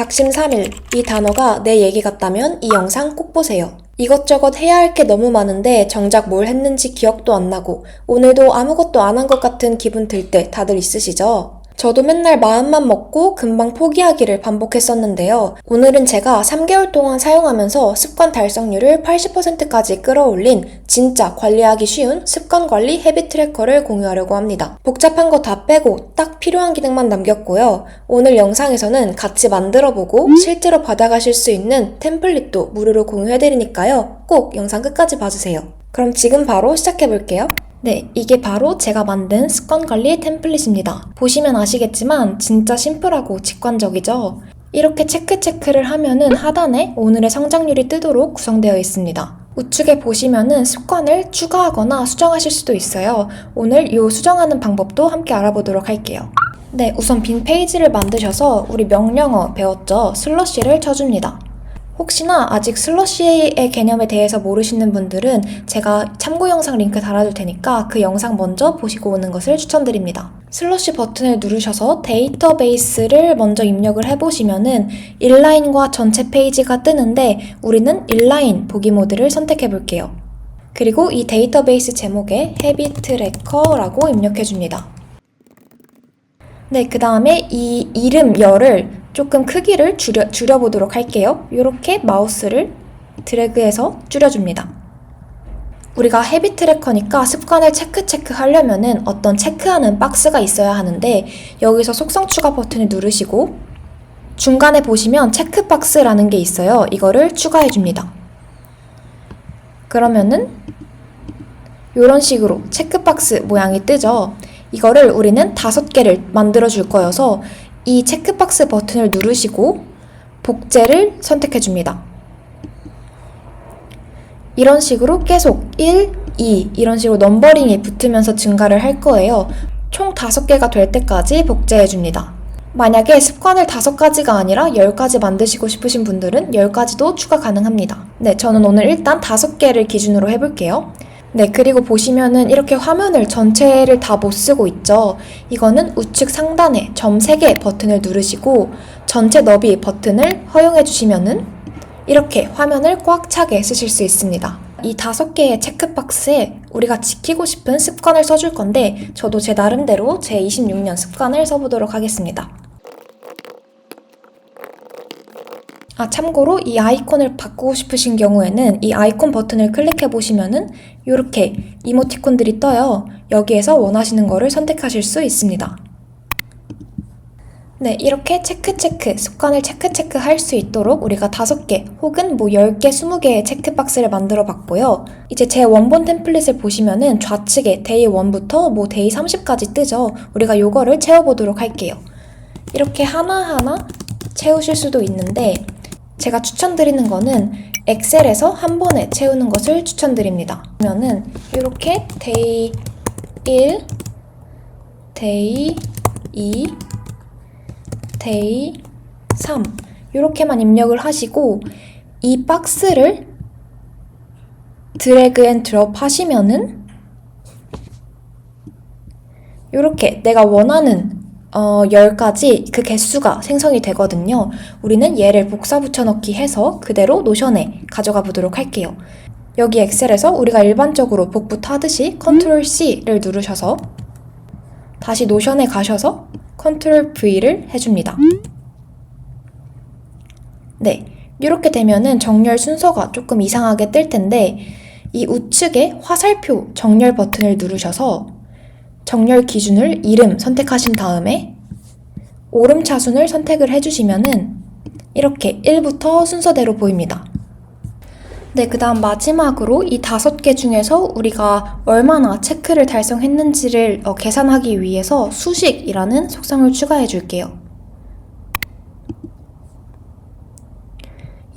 작심삼일 이 단어가 내 얘기 같다면 이 영상 꼭 보세요. 이것저것 해야 할 게 너무 많은데 정작 뭘 했는지 기억도 안 나고 오늘도 아무것도 안 한 것 같은 기분 들 때 다들 있으시죠? 저도 맨날 마음만 먹고 금방 포기하기를 반복했었는데요. 오늘은 제가 3개월 동안 사용하면서 습관 달성률을 80%까지 끌어올린 진짜 관리하기 쉬운 습관 관리 헤비 트래커를 공유하려고 합니다. 복잡한 거 다 빼고 딱 필요한 기능만 남겼고요. 오늘 영상에서는 같이 만들어 보고 실제로 받아가실 수 있는 템플릿도 무료로 공유해드리니까요. 꼭 영상 끝까지 봐주세요. 그럼 지금 바로 시작해 볼게요. 네, 이게 바로 제가 만든 습관 관리 템플릿입니다. 보시면 아시겠지만 진짜 심플하고 직관적이죠? 이렇게 체크 체크를 하면은 하단에 오늘의 성장률이 뜨도록 구성되어 있습니다. 우측에 보시면은 습관을 추가하거나 수정하실 수도 있어요. 오늘 이 수정하는 방법도 함께 알아보도록 할게요. 네, 우선 빈 페이지를 만드셔서 우리 명령어 배웠죠? 슬러시를 쳐줍니다. 혹시나 아직 슬러시의 개념에 대해서 모르시는 분들은 제가 참고 영상 링크 달아둘 테니까 그 영상 먼저 보시고 오는 것을 추천드립니다. 슬러시 버튼을 누르셔서 데이터베이스를 먼저 입력을 해보시면은 인라인과 전체 페이지가 뜨는데 우리는 인라인 보기 모드를 선택해 볼게요. 그리고 이 데이터베이스 제목에 헤비 트래커라고 입력해 줍니다. 네, 그 다음에 이 이름 열을 조금 크기를 줄여, 줄여보도록 할게요. 이렇게 마우스를 드래그해서 줄여줍니다. 우리가 헤비 트래커니까 습관을 체크 체크 하려면은 어떤 체크하는 박스가 있어야 하는데 여기서 속성 추가 버튼을 누르시고 중간에 보시면 체크 박스라는 게 있어요. 이거를 추가해 줍니다. 그러면은 이런 식으로 체크 박스 모양이 뜨죠. 이거를 우리는 다섯 개를 만들어 줄 거여서 이 체크박스 버튼을 누르시고 복제를 선택해 줍니다. 이런 식으로 계속 1, 2 이런 식으로 넘버링이 붙으면서 증가를 할 거예요. 총 5개가 될 때까지 복제해 줍니다. 만약에 습관을 5가지가 아니라 10가지 만드시고 싶으신 분들은 10가지도 추가 가능합니다. 네, 저는 오늘 일단 5개를 기준으로 해볼게요. 네, 그리고 보시면은 이렇게 화면을 전체를 다 못 쓰고 있죠. 이거는 우측 상단에 점 3개 버튼을 누르시고 전체 너비 버튼을 허용해 주시면은 이렇게 화면을 꽉 차게 쓰실 수 있습니다. 이 다섯 개의 체크박스에 우리가 지키고 싶은 습관을 써줄 건데 저도 제 나름대로 제 26년 습관을 써보도록 하겠습니다. 아, 참고로 이 아이콘을 바꾸고 싶으신 경우에는 이 아이콘 버튼을 클릭해 보시면은 이렇게 이모티콘들이 떠요. 여기에서 원하시는 거를 선택하실 수 있습니다. 네, 이렇게 체크 체크, 습관을 체크 체크 할 수 있도록 우리가 다섯 개 혹은 뭐 10개, 20개의 체크박스를 만들어 봤고요. 이제 제 원본 템플릿을 보시면은 좌측에 데이 1부터 뭐 데이 30까지 뜨죠. 우리가 요거를 채워보도록 할게요. 이렇게 하나하나 채우실 수도 있는데 제가 추천드리는 거는 엑셀에서 한 번에 채우는 것을 추천드립니다. 그러면은 이렇게 데이 1, 데이 2, 데이 3 이렇게만 입력을 하시고 이 박스를 드래그 앤 드롭 하시면은 이렇게 내가 원하는 어, 10가지 그 개수가 생성이 되거든요. 우리는 얘를 복사 붙여넣기 해서 그대로 노션에 가져가 보도록 할게요. 여기 엑셀에서 우리가 일반적으로 복붙 하듯이 컨트롤 C를 누르셔서 다시 노션에 가셔서 컨트롤 V를 해줍니다. 네. 이렇게 되면은 정렬 순서가 조금 이상하게 뜰 텐데 이 우측에 화살표 정렬 버튼을 누르셔서 정렬 기준을 이름 선택하신 다음에 오름차순을 선택을 해주시면은 이렇게 1부터 순서대로 보입니다. 네, 그 다음 마지막으로 이 다섯 개 중에서 우리가 얼마나 체크를 달성했는지를 어, 계산하기 위해서 수식이라는 속성을 추가해 줄게요.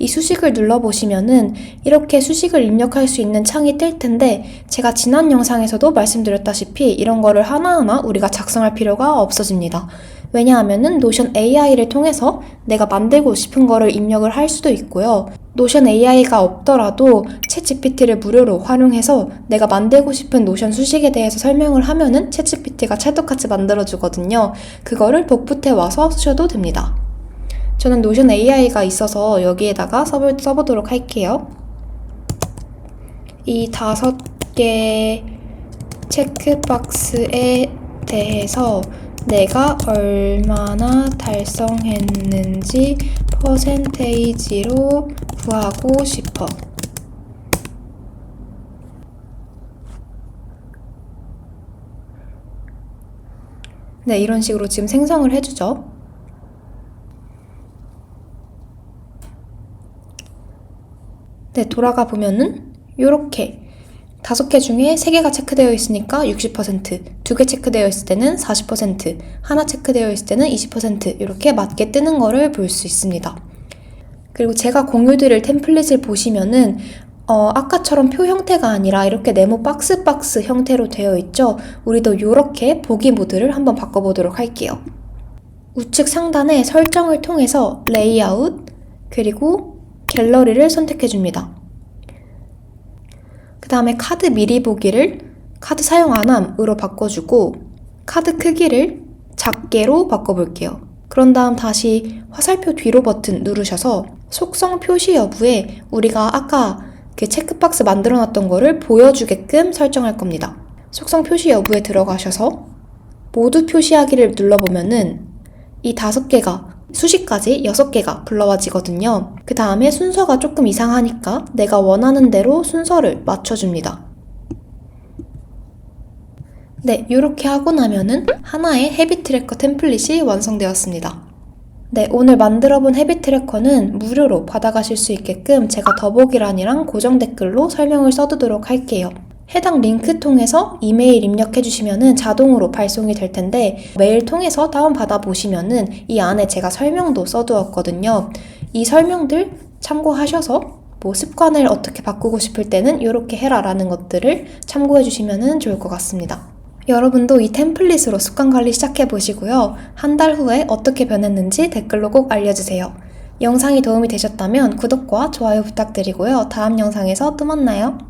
이 수식을 눌러보시면은 이렇게 수식을 입력할 수 있는 창이 뜰 텐데 제가 지난 영상에서도 말씀드렸다시피 이런 거를 하나하나 우리가 작성할 필요가 없어집니다. 왜냐하면은 노션 AI를 통해서 내가 만들고 싶은 거를 입력을 할 수도 있고요. 노션 AI가 없더라도 챗 GPT를 무료로 활용해서 내가 만들고 싶은 노션 수식에 대해서 설명을 하면은 챗 GPT가 찰떡같이 만들어주거든요. 그거를 복붙해 와서 쓰셔도 됩니다. 저는 노션 AI가 있어서 여기에다가 써보, 써보도록 할게요. 이 다섯 개 체크박스에 대해서 내가 얼마나 달성했는지 퍼센테이지로 구하고 싶어. 네, 이런 식으로 지금 생성을 해주죠. 네, 돌아가 보면은 요렇게 다섯 개 중에 세 개가 체크되어 있으니까 60%, 두 개 체크되어 있을 때는 40%, 하나 체크되어 있을 때는 20% 이렇게 맞게 뜨는 거를 볼 수 있습니다. 그리고 제가 공유드릴 템플릿을 보시면은 어, 아까처럼 표 형태가 아니라 이렇게 네모 박스 박스 형태로 되어 있죠. 우리도 이렇게 보기 모드를 한번 바꿔보도록 할게요. 우측 상단에 설정을 통해서 레이아웃 그리고 갤러리를 선택해 줍니다. 그 다음에 카드 미리 보기를 카드 사용 안함으로 바꿔주고 카드 크기를 작게로 바꿔볼게요. 그런 다음 다시 화살표 뒤로 버튼 누르셔서 속성 표시 여부에 우리가 아까 그 체크박스 만들어 놨던 거를 보여주게끔 설정할 겁니다. 속성 표시 여부에 들어가셔서 모두 표시하기를 눌러보면은 이 다섯 개가 수식까지 여섯 개가 불러와지거든요. 그 다음에 순서가 조금 이상하니까 내가 원하는 대로 순서를 맞춰줍니다. 네, 이렇게 하고 나면은 하나의 헤비 트래커 템플릿이 완성되었습니다. 네, 오늘 만들어본 헤비 트래커는 무료로 받아가실 수 있게끔 제가 더보기란이랑 고정 댓글로 설명을 써두도록 할게요. 해당 링크 통해서 이메일 입력해 주시면은 자동으로 발송이 될 텐데 메일 통해서 다운받아 보시면은 이 안에 제가 설명도 써두었거든요. 이 설명들 참고하셔서 뭐 습관을 어떻게 바꾸고 싶을 때는 이렇게 해라 라는 것들을 참고해 주시면 좋을 것 같습니다. 여러분도 이 템플릿으로 습관 관리 시작해 보시고요. 한 달 후에 어떻게 변했는지 댓글로 꼭 알려주세요. 영상이 도움이 되셨다면 구독과 좋아요 부탁드리고요. 다음 영상에서 또 만나요.